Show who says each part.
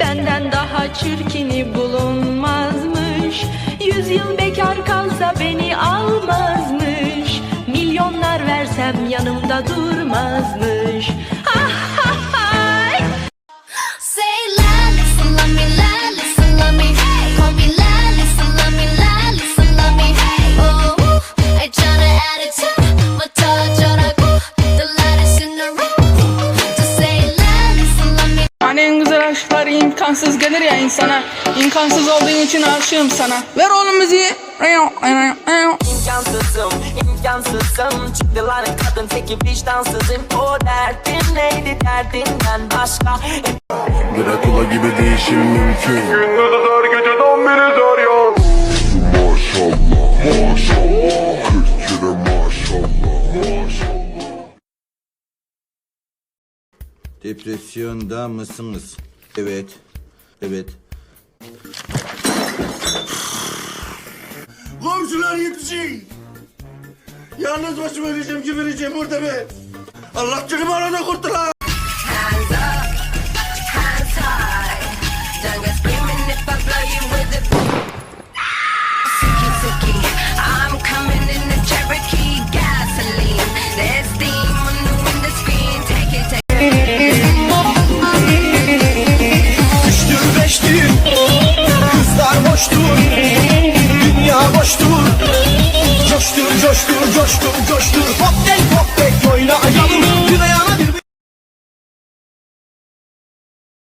Speaker 1: Benden daha çirkini bulunmazmış. Yüz yıl bekar kalsa beni almazmış. Milyonlar versem yanımda durmazmış. Ha ha ha.
Speaker 2: Say la, listen, love me, la, listen, love me. Call me la, listen, love me, la, listen, love me. Oh, I tryna attitude, but touch
Speaker 3: aşklar imkansız gelir ya insana. İmkansız olduğun için aşığım sana. Ver oğlum müziği.
Speaker 4: İmkansızım, imkansızım Çıktılar kadın teki vicdansızım O derdin neydi derdinden başka
Speaker 5: Drakula gibi değişim mümkün
Speaker 6: Gündüzü zor geceden biri zor ya
Speaker 5: Maşallah maşallah Kırk kere maşallah maşallah
Speaker 7: Depresyonda mısınız? Evet. Evet.
Speaker 8: Komşular yetişin. Yalnız başıma öleceğim ki vereceğim burada be. Allah canımı arada kurtular. Boştur. Dünya boştur. Coştur coştur coştur coştur. Hop